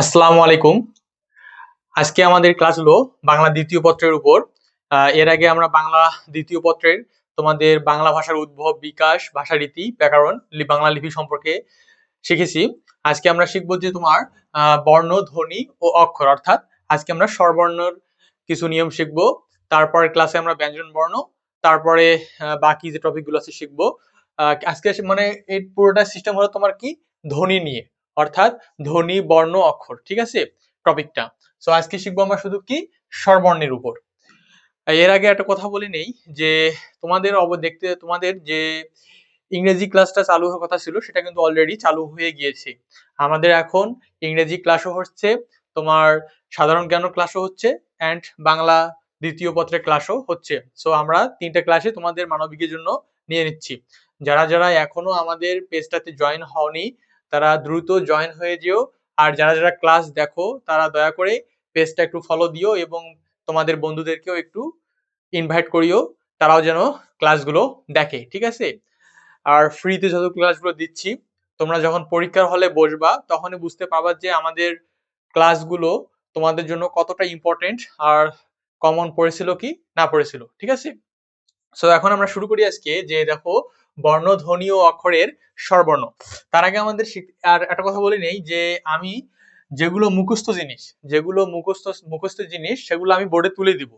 আসসালামু আলাইকুম। আজকে আমাদের ক্লাস হলো বাংলা দ্বিতীয় পত্রের উপর। এর আগে আমরা বাংলা দ্বিতীয় পত্রের তোমাদের বাংলা ভাষার উদ্ভব, বিকাশ, ভাষারীতি, ব্যাকরণ বাংলা লিপি সম্পর্কে শিখেছি। আজকে আমরা শিখব যে তোমার বর্ণ, ধ্বনি ও অক্ষর। অর্থাৎ আজকে আমরা স্বরবর্ণর কিছু নিয়ম শিখব। তারপরে ক্লাসে আমরা ব্যঞ্জন বর্ণ, তারপরে বাকি যে টপিকগুলো আছে শিখব। আজকে মানে এই পুরোটা সিস্টেম হলো তোমার কি? ধ্বনি নিয়ে। অর্থাৎ ধ্বনি, বর্ণ, অক্ষর, ঠিক আছে? টপিকটা। সো আজকে শিখব আমরা শুধু কি? স্বরবর্ণের উপর। এর আগে একটা কথা বলে নেই যে তোমাদের অব, দেখতে, তোমাদের যে ইংরেজি ক্লাসটা চালু হওয়ার কথা ছিল, সেটা কিন্তু অলরেডি চালু হয়ে গিয়েছে। আমাদের এখন ইংরেজি ক্লাসও হচ্ছে, তোমার সাধারণ জ্ঞান ক্লাসও হচ্ছে অ্যান্ড বাংলা দ্বিতীয় পত্রের ক্লাসও হচ্ছে। সো আমরা তিনটা ক্লাসে তোমাদের মানবিকের জন্য নিয়ে নিচ্ছি। যারা যারা এখনও আমাদের পেজটাতে জয়েন হওনি তারা দ্রুত জয়েন হয়ে যেও। আর যারা যারা ক্লাস দেখো, তারা দয়া করে পেজটা একটু ফলো দিও এবং তোমাদের বন্ধুদেরকেও একটু ইনভাইট করিও। তারাও যেন ক্লাসগুলো দেখে, ঠিক আছে? আর ফ্রিতে যত ক্লাসগুলো দিচ্ছি, তোমরা যখন পরীক্ষার হলে বসবা, তখনই বুঝতে পারবা যে আমাদের ক্লাসগুলো তোমাদের জন্য কতটা ইম্পর্টেন্ট আর কমন পড়েছিল কি, না পড়েছিল, ঠিক আছে? সো এখন আমরা শুরু করি আজকে যে দেখো বর্ণ ধ্বনি ও অক্ষরের স্বরবর্ণ। তার আগে আমাদের আর একটা কথা বলে নেই যে আমি যেগুলো মুখস্থ জিনিস, যেগুলো মুখস্থ মুখস্থ জিনিস, সেগুলো আমি বোর্ডে তুলে দিব।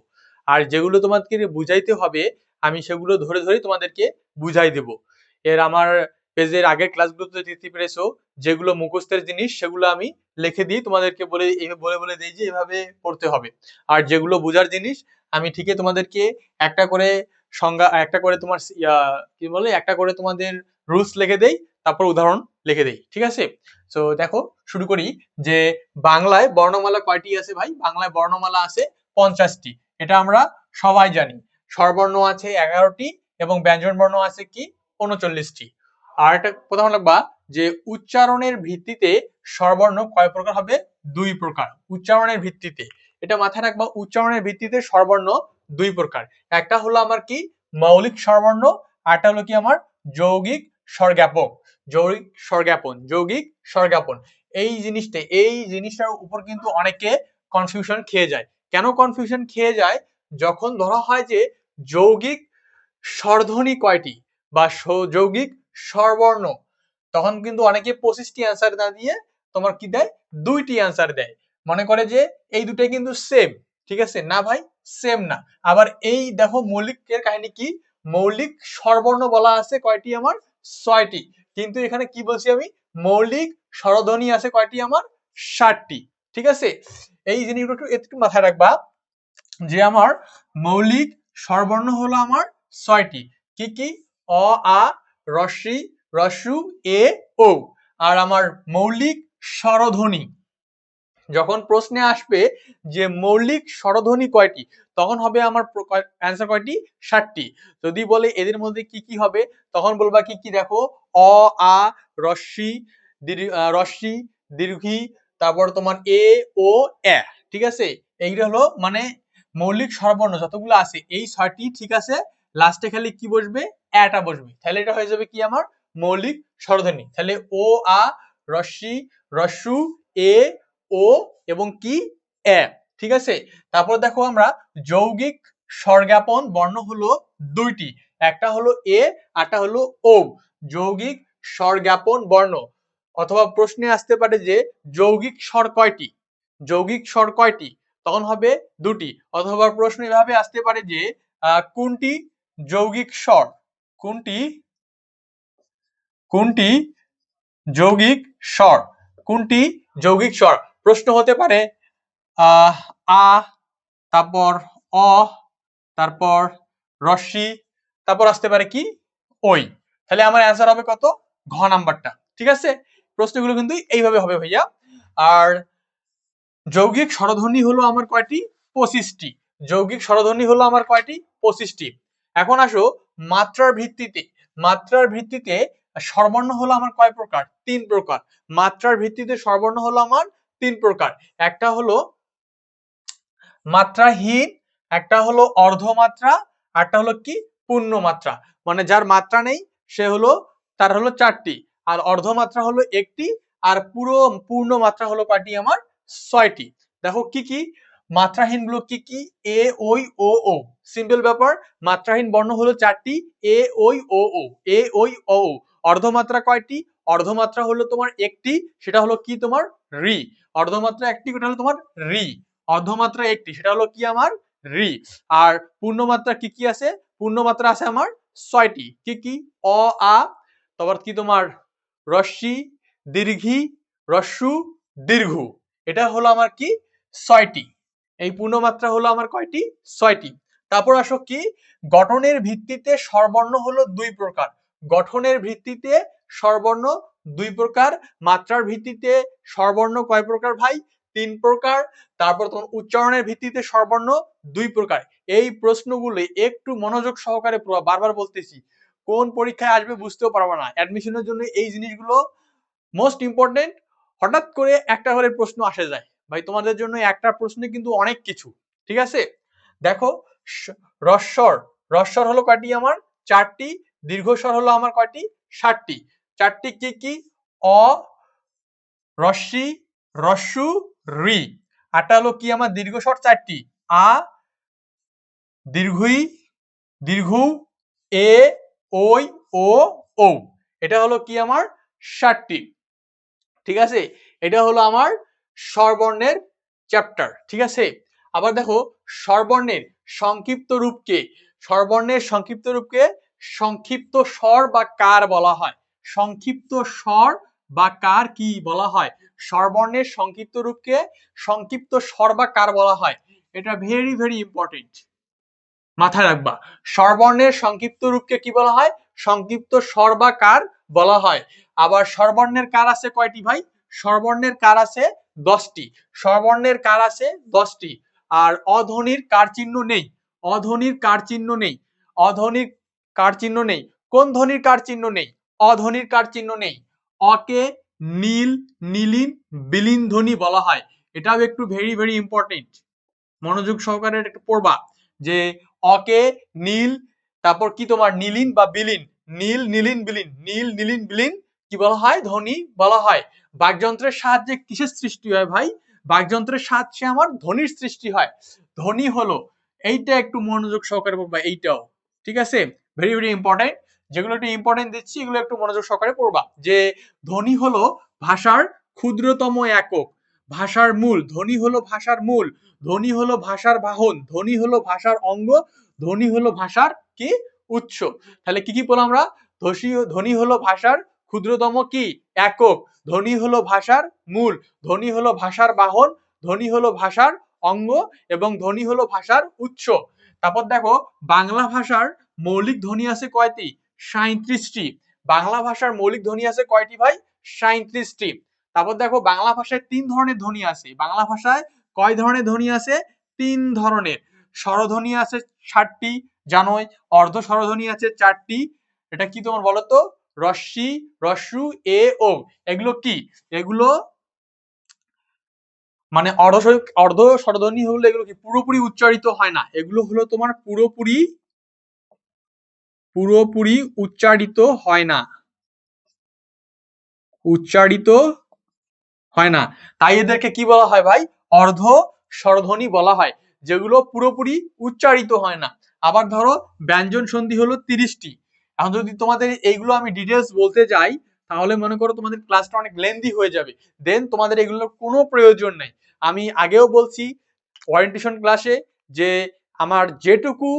আর যেগুলো তোমাদেরকে বুঝাইতে হবে, আমি সেগুলো ধরে ধরে তোমাদেরকে বুঝাই দেব। এর আমার পেজের আগের ক্লাসগুলোতে দেখতে পেরেছ, যেগুলো মুখস্থের জিনিস, সেগুলো আমি লিখে দিই, তোমাদেরকে বলে বলে বলে দিই যে এভাবে পড়তে হবে। আর যেগুলো বোঝার জিনিস, আমি ঠিকই তোমাদেরকে একটা করে সংজ্ঞা একটা করে তোমার কি বলে, একটা করে তোমাদের রুলস লিখে দেই, তারপর উদাহরণ লিখে দেই, ঠিক আছে? তো দেখো, শুরু করি যে বাংলায় বর্ণমালা কয়টি আছে ভাই? বাংলায় বর্ণমালা আছে পঞ্চাশটি, এটা আমরা সবাই জানি। স্বরবর্ণ আছে এগারোটি এবং ব্যঞ্জন বর্ণ আছে কি? উনচল্লিশটি। আর একটা প্রথম লাগবা যে উচ্চারণের ভিত্তিতে স্বরবর্ণ কয় প্রকার হবে? দুই প্রকার। উচ্চারণের ভিত্তিতে। এটা মাথায় রাখবা, উচ্চারণের ভিত্তিতে স্বরবর্ণ দুই প্রকার। একটা হলো আমার কি? মৌলিক স্বরবর্ণ আরটা হলো কি আমার? যৌগিক স্বরজ্ঞাপক। যৌগিক স্বরজ্ঞাপন যৌগিক স্বরজ্ঞাপন। এই জিনিসটা, এই জিনিসটার উপর কিন্তু অনেকে কনফিউশন খেয়ে যায়। কেন কনফিউশন খেয়ে যায়? যখন ধরা হয় যে যৌগিক স্বরধ্বনি কয়টি বা যৌগিক স্বরবর্ণ, তখন কিন্তু অনেকে পঁচিশটি অ্যান্সার না দিয়ে তোমার কি দেয়? দুইটি অ্যান্সার দেয়। মনে করে যে এই দুটাই কিন্তু সেম ঠিক আছে? না ভাই? সেম না। আবার এই দেখো মৌলিকের কাহিনী কি? মৌলিক স্বরবর্ণ বলা আছে কয়টি আমার? ছয়টি। কিন্তু এখানে কি বলছি আমি? মৌলিক স্বরধ্বনি আছে কয়টি আমার? ষাটটি। ঠিক আছে? এই জিনিসগুলো একটু একটু মাথায় রাখবা যে আমার মৌলিক স্বরবর্ণ হলো আমার ছয়টি। কি কি? অ, আ রস্বি রস্যু এ ও আর আমার মৌলিক স্বরধ্বনি। যখন প্রশ্নে আসবে যে মৌলিক স্বরধ্বনি কয়টি তখন হবে আমার অ্যান্সার কয়টি? ষাটটি। যদি বলে এদের মধ্যে কি কি হবে তখন বলবা কি কি দেখো? অ আ দীর্ঘ- আহ, দীর্ঘি তারপর তোমার এ ও এ ঠিক আছে? এইগুলো হলো মানে মৌলিক স্বরবর্ণ যতগুলো আছে এই ছয়টি ঠিক আছে? লাস্টে খালি কি বসবে? এটা বসবে। তাহলে এটা হয়ে যাবে কি আমার? মৌলিক স্বরধ্বনি। তাহলে ও আ রস্বি রস্যু এ ও এবং কি? এ। ঠিক আছে? তারপর দেখো আমরা যৌগিক স্বরজ্ঞাপন বর্ণ হলো দুইটি। একটা হলো এ, আরটা হলো ও। যৌগিক স্বরজ্ঞাপন বর্ণ। অথবা প্রশ্নে আসতে পারে যে যৌগিক স্বর কয়টি? যৌগিক স্বর কয়টি? তখন হবে দুটি। অথবা প্রশ্ন এভাবে আসতে পারে যে কোনটি যৌগিক স্বর? কোনটি? কোনটি যৌগিক স্বর? কোনটি যৌগিক স্বর? প্রশ্ন হতে পারে আ, তারপর অ, তারপর রস্যি তারপর আসতে পারে কি? ওই। তাহলে আমার অ্যান্সার হবে কত? ঘ নাম্বারটা। ঠিক আছে? প্রশ্নগুলো কিন্তু এইভাবে হবে ভাইয়া। আর যৌগিক স্বরধ্বনি হলো আমার কয়টি? পঁচিশটি। যৌগিক স্বরধ্বনি হলো আমার কয়টি? পঁচিশটি। এখন আসো, মাত্রার ভিত্তিতে। মাত্রার ভিত্তিতে স্বরবর্ণ হলো আমার কয় প্রকার? তিন প্রকার। মাত্রার ভিত্তিতে স্বরবর্ণ হলো আমার তিন প্রকার। একটা হলো মাত্রাহীন, একটা হলো অর্ধমাত্রা আরটা হলো কি? পূর্ণ মাত্রা মানে যার মাত্রা নেই, সে হলো, তার হলো চারটি। আর অর্ধমাত্রা হলো একটি, আর পুরো পূর্ণ মাত্রা হলো কয়টি আমার ছয়টি। দেখো কি কি? মাত্রাহীনগুলো কি কি? এ, ওই, ও ও। সিম্পল ব্যাপার, মাত্রাহীন বর্ণ হলো চারটি, এ, ওই, ও ও। এ, ওই ও। অর্ধমাত্রা কয়টি? অর্ধমাত্রা হলো তোমার একটি, সেটা হলো কি তোমার? রি। অর্ধমাত্রা একটি, ওটা হলো তোমার রি। অর্ধমাত্রা একটি, সেটা হলো কি আমার? রি। আর পূর্ণমাত্রা কি কি আছে? পূর্ণমাত্রা আছে আমার ছয়টি। কি কি? অ, আ। তারপর কি তোমার? রশ্মি, দীর্ঘি, রস্যু, দীর্ঘ। এটা হলো আমার কি? ছয়টি। এই পূর্ণমাত্রা হলো আমার কয়টি? ছয়টি। তারপর আসো কি? গঠনের ভিত্তিতে স্বরবর্ণ হলো দুই প্রকার। গঠনের ভিত্তিতে স্বরবর্ণ দুই প্রকার, মাত্রার ভিত্তিতে স্বরবর্ণ কয় প্রকার ভাই? তিন প্রকার, তারপর তোমার উচ্চারণের ভিত্তিতে স্বরবর্ণ দুই প্রকার। এই প্রশ্নগুলো একটু মনোযোগ সহকারে বারবার বলতেছি। কোন পরীক্ষায় আসবে বুঝতেও পারব না। অ্যাডমিশনের জন্য এই জিনিসগুলো মোস্ট ইম্পর্টেন্ট হঠাৎ করে একটা করে প্রশ্ন আসে যায়। ভাই, তোমাদের জন্য একটা প্রশ্নে কিন্তু অনেক কিছু, ঠিক আছে? দেখো রস্বর রস্বর হলো কয়টি আমার? চারটি। দীর্ঘস্বর হলো আমার কয়টি? ষাটটি। চারটি কি কি? অ রস্যি রস্যু, রি। আটা হলো কি আমার দীর্ঘ স্বর? চারটি। আ, দীর্ঘই, দীর্ঘ, এ, ওই, ও ও এটা হলো কি আমার? ষাটটি ঠিক আছে? এটা হলো আমার স্বরবর্ণের চ্যাপ্টার ঠিক আছে? আবার দেখো, স্বরবর্ণের সংক্ষিপ্ত রূপকে, স্বরবর্ণের সংক্ষিপ্ত রূপকে সংক্ষিপ্ত স্বর বা কার বলা হয়। সংক্ষিপ্ত স্বর বা কার কি বলা হয়? স্বরবর্ণের সংক্ষিপ্ত রূপকে সংক্ষিপ্ত স্বর বা কার বলা হয়? এটা ভেরি ভেরি ইম্পর্টেন্ট মাথায় রাখবা, স্বরবর্ণের সংক্ষিপ্ত রূপকে কি বলা হয়? সংক্ষিপ্ত স্বর বা কার বলা হয়। আবার স্বরবর্ণের কার আছে কয়টি ভাই? স্বরবর্ণের কার আছে দশটি। স্বরবর্ণের কার আছে দশটি। আর অধ্বনির কার চিহ্ন নেই। অধ্বনির কার চিহ্ন নেই। অধ্বনির কার চিহ্ন নেই। কোন ধ্বনির কার চিহ্ন নেই? অধ্বনির কার চিহ্ন নেই? অকে নীল, নীলিন, বিলীন ধ্বনি বলা হয়। এটাও একটু ভেরি ভেরি ইম্পর্টেন্ট মনোযোগ সহকারে একটু পড়বা। যে অকে নীল, তারপর কি তোমার? নীলিন বা বিলীন? নীল, নীলিন, বিলীন। নীল, নীলিন, বিলীন কি বলা হয়? ধ্বনি বলা হয়। বাকযন্ত্রের সাহায্যে কিসের সৃষ্টি হয় ভাই? বাকযন্ত্রের সাহায্যে আমার ধ্বনির সৃষ্টি হয়। ধ্বনি হলো, এইটা একটু মনোযোগ সহকারে পড়বা, এইটাও। ঠিক আছে? ভেরি ভেরি ইম্পর্টেন্ট যেগুলো একটু ইম্পর্টেন্ট দিচ্ছি এগুলো একটু মনোযোগ সহকারে পড়বা যে ধ্বনি হলো ভাষার ক্ষুদ্রতম একক ভাষার মূল ধ্বনি হলো ভাষার মূল ধ্বনি হলো ভাষার বাহন ধ্বনি হলো ভাষার অঙ্গ ধ্বনি হলো ভাষার কি উৎস তাহলে কি কি বললাম আমরা ধ্বনি হলো ভাষার ক্ষুদ্রতম কি একক ধ্বনি হলো ভাষার মূল ধ্বনি হলো ভাষার বাহন ধ্বনি হলো ভাষার অঙ্গ এবং ধ্বনি হলো ভাষার উৎস তারপর দেখো বাংলা ভাষার মৌলিক ধ্বনি আছে কয়টি সাঁত্রিশটি বাংলা ভাষার মৌলিক ধ্বনি আছে কয়টি ভাই? সাঁত্রিশটি তারপর দেখো, বাংলা ভাষায় তিন ধরনের ধ্বনি আছে। বাংলা ভাষায় কয় ধরনের ধ্বনি আছে? তিন ধরনের। স্বরধ্বনি আছে ষাটটি, জানোই। অর্ধ স্বরধ্বনি আছে চারটি। এটা কি তোমার বলো তো? রস্যি রস্যু এ, ও। এগুলো কি? এগুলো মানে অর্ধ অর্ধ স্বরধ্বনি হলো এগুলো কি? পুরোপুরি উচ্চারিত হয় না। এগুলো হলো তোমার পুরোপুরি পুরোপুরি উচ্চারিত হয় না। উচ্চারিত হয় না। তাই এদেরকে কি বলা হয় ভাই? অর্ধ স্বরধ্বনি বলা হয়, যেগুলো পুরোপুরি উচ্চারিত হয় না। আবার ধরো, ব্যঞ্জন সন্ধি হলো তিরিশটি। এখন যদি তোমাদের এইগুলো আমি ডিটেলস বলতে যাই, তাহলে মনে করো তোমাদের ক্লাসটা অনেক লেন্দি হয়ে যাবে। দেন তোমাদের এগুলোর কোনো প্রয়োজন নেই। আমি আগেও বলছি ওয়ারেন্টেশন ক্লাসে যে আমার যেটুকু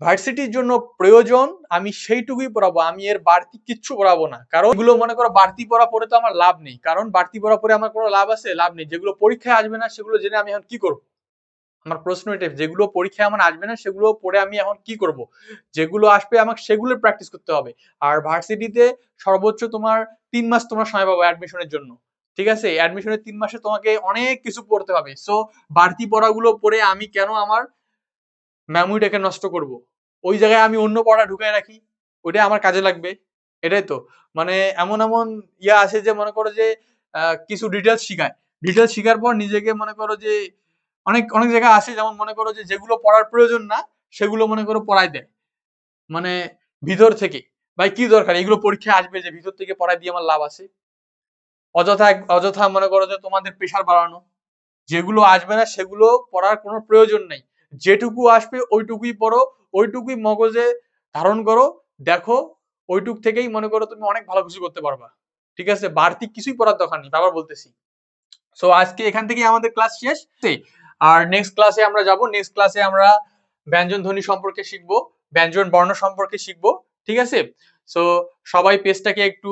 ভার্সিটির জন্য প্রয়োজন, আমি সেইটুকুই পড়াবো, আমি এর বাড়তি কিচ্ছু পড়াবো না। কারণ এগুলো মনে করো বাড়তি পড়া পড়ে তো আমার লাভ নেই। কারণ বাড়তি পড়া পড়ে আমার কোনো লাভ আছে? লাভ নেই। যেগুলো পরীক্ষায় আসবে না, সেগুলো জেনে আমি এখন কি করব? আমার প্রশ্ন এটা যেগুলো পরীক্ষায় আমার আসবে না, সেগুলো পড়ে আমি এখন কি করব? যেগুলো আসবে, আমাকে সেগুলো প্র্যাকটিস করতে হবে। আর ভার্সিটিতে সর্বোচ্চ তোমার তিন মাস তোমার সময় পাবো অ্যাডমিশনের জন্য। ঠিক আছে? অ্যাডমিশনের তিন মাসে তোমাকে অনেক কিছু পড়তে হবে। সো বাড়তি পড়াগুলো পড়ে আমি কেন আমার মেমোরিটাকে নষ্ট করব। ওই জায়গায় আমি অন্য পড়া ঢুকায় রাখি ওইটা আমার কাজে লাগবে, এটাই তো। মানে এমন এমন ইয়া আছে যে মনে করো যে কিছু ডিটেলস শিখায়। ডিটেলস শিখার পর নিজেকে মনে করো যে, অনেক অনেক জায়গা আছে যেমন মনে করো যে, যেগুলো পড়ার প্রয়োজন না, সেগুলো মনে করো পড়ায় দেয়। মানে ভিতর থেকে, ভাই কি দরকার? এগুলো পরীক্ষায় আসবে যে ভিতর থেকে পড়ায় দিয়ে আমার লাভ আছে। অযথা অযথা মনে করো যে তোমাদের প্রেশার বাড়ানো, যেগুলো আসবে না সেগুলো পড়ার কোনো প্রয়োজন নেই। যেটুকু আসবে ওইটুকুই পড়ো, ওইটুকুই মগজে ধারণ করো, দেখো, ওইটুক থেকেই মনে করো তুমি অনেক ভালো কিছু করতে পারবা। ঠিক আছে? বাড়তি কিছুই পড়ার দরকার নেই আবার বলতেছি। সো আজকে এখান থেকেই আমাদের ক্লাস শেষ। আর নেক্সট ক্লাসে আমরা যাব নেক্সট ক্লাসে আমরা ব্যঞ্জন ধ্বনি সম্পর্কে শিখব, ব্যঞ্জন বর্ণ সম্পর্কে শিখব, ঠিক আছে? সো সবাই পেজটাকে একটু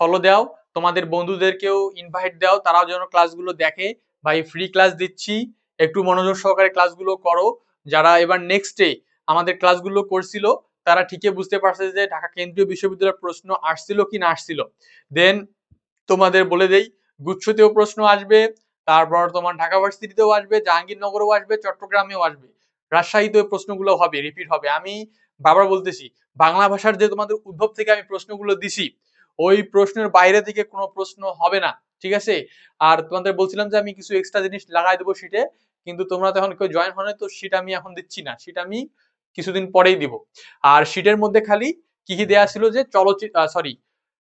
ফলো দাও, তোমাদের বন্ধুদেরকেও ইনভাইট দাও, তারাও যেন ক্লাসগুলো দেখে, ভাই ফ্রি ক্লাস দিচ্ছি। একটু মনোযোগ সহকারে ক্লাসগুলো করো। যারা এবার নেক্সটে আমাদের ক্লাসগুলো করছিল, তারা ঠিকই বুঝতে পারছে যে ঢাকা কেন্দ্রীয় বিশ্ববিদ্যালয়ের প্রশ্ন আসছিল কি না আসছিল। দেন তোমাদের বলে দেই, গুচ্ছতেও প্রশ্ন আসবে, তারপর তোমার ঢাকা ভার্সিটিতেও আসবে, জাহাঙ্গীরনগরেও আসবে, চট্টগ্রামেও আসবে। রাজশাহীতে প্রশ্নগুলো হবে রিপিট হবে। আমি বারবার বলতেছি, বাংলা ভাষার যে তোমাদের উদ্ভব থেকে আমি প্রশ্নগুলো দিছি, ওই প্রশ্নের বাইরে থেকে কোনো প্রশ্ন হবে না, ঠিক আছে? আর তোমাদের বলছিলাম যে আমি কিছু এক্সট্রা জিনিস লাগাই দেবো শীটে কিন্তু তোমরা তো এখন কেউ জয়েন হনে তো সিট আমি এখন দিচ্ছি না। সিট আমি কিছুদিন পরেই দিব। আর সিটের মধ্যে খালি কি কি দেয়া ছিল যে চলচ্চিত্র সরি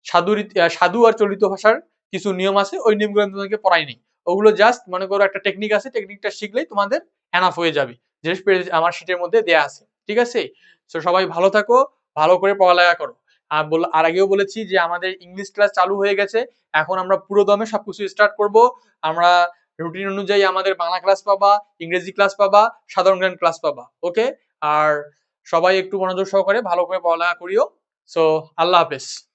সাধু সাধু আর চলিত ভাষার কিছু নিয়ম আছে, ওই নিয়মগুলো তোমাদেরকে পড়াইনি ওগুলো জাস্ট মনে করো একটা টেকনিক আছে টেকনিকটা শিখলেই তোমাদের এনাফ হয়ে যাবে। যে আমার সিটের মধ্যে দেয়া আছে, ঠিক আছে? তো সবাই ভালো থাকো, ভালো করে পড়ালেখা করো। আর বল, আর আগেও বলেছি যে আমাদের ইংলিশ ক্লাস চালু হয়ে গেছে, এখন আমরা পুরো দমে সবকিছু স্টার্ট করব। আমরা রুটিন অনুযায়ী আমাদের বাংলা ক্লাস পাবা, ইংরেজি ক্লাস পাবা, সাধারণ জ্ঞান ক্লাস পাবা ওকে আর সবাই একটু মনোযোগ সহকারে ভালো করে পড়ালেখা করিও। সো আল্লাহ হাফেজ।